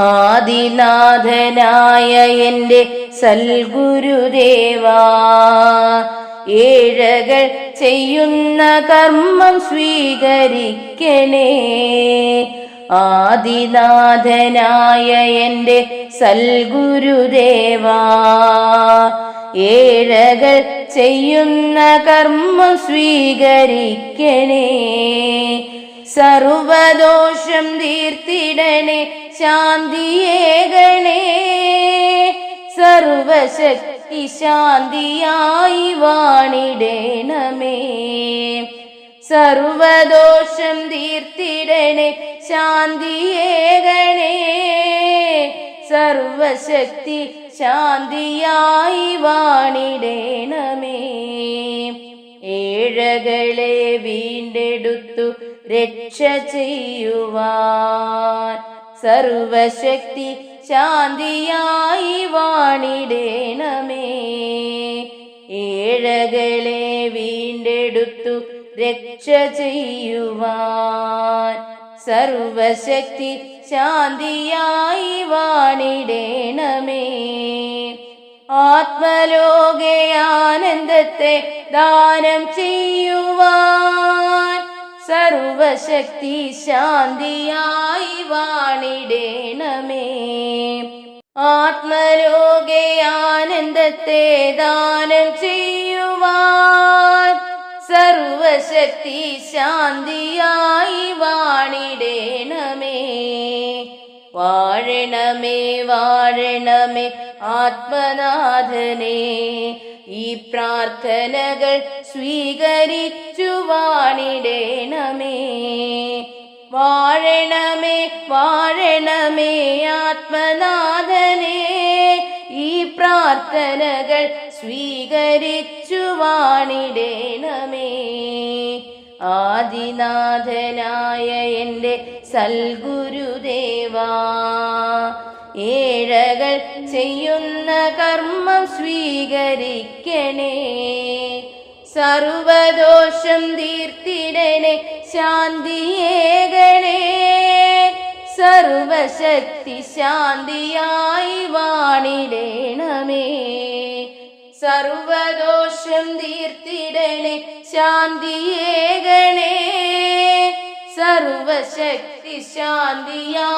ആദിനാഥനായ എന്റെ സൽഗുരുദേവാ. ഏഴകൾ ചെയ്യുന്ന കർമ്മം സ്വീകരിക്കണേ. ആദിനാഥനായ എന്റെ സൽഗുരുദേവാ. ഏഴകൾ ചെയ്യുന്ന കർമ്മം സ്വീകരിക്കണേ. സർവദോഷം തീർത്തിടണേ ശാന്തിയേകണേ. സർവശക്തി ശാന്തിയായി വാണിടേണമേ. സർവദോഷം തീർത്തിടണേ ശാന്തിയേകണേ. സർവശക്തി ശാന്തിയായി വാണിടേണമേ. ഏഴകളെ വീണ്ടെടുത്തു രക്ഷ ചെയ്യുവാൻ. സർവശക്തി ശാന്തിയായി വാണിടേണമേ. ഏഴകളെ വീണ്ടെടുത്തു രക്ഷ ചെയ്യുവാൻ. സർവശക്തി ശാന്തിയായി വാണിടേണമേ. ആത്മലോകയാനന്ദത്തെ ദാനം ചെയ്യുവാൻ സർവശക്തി ശാന്തിയായി വാണിടേണമേ. ആത്മലോകയാനന്ദത്തെ ദാനം ചെയ്യുവാൻ സർവശക്തി ശാന്തിയായി വാണിടേണമേ. വാഴണമേ വാഴണമേ ആത്മനാഥനെ. ഈ പ്രാർത്ഥനകൾ സ്വീകരിച്ചു വാണിടേണമേ. വാഴണമേ വാഴണമേ ആത്മനാഥനെ. ഈ പ്രാർത്ഥനകൾ സ്വീകരിച്ചു വാണിടേണമേ ആദിനാഥനായ എന്റെ സൽഗുരുദേവാ. ഏഴകൾ ചെയ്യുന്ന കർമ്മം സ്വീകരിക്കണേ. സർവദോഷം തീർത്തിടനെ ശാന്തിയേകണേ. സർവശക്തി ശാന്തിയായി വാണിടേണമേ. സർവദോഷം തീർത്തിടണേ ശാന്തിയേകണേ സർവശക്തി ശാന്തിയാ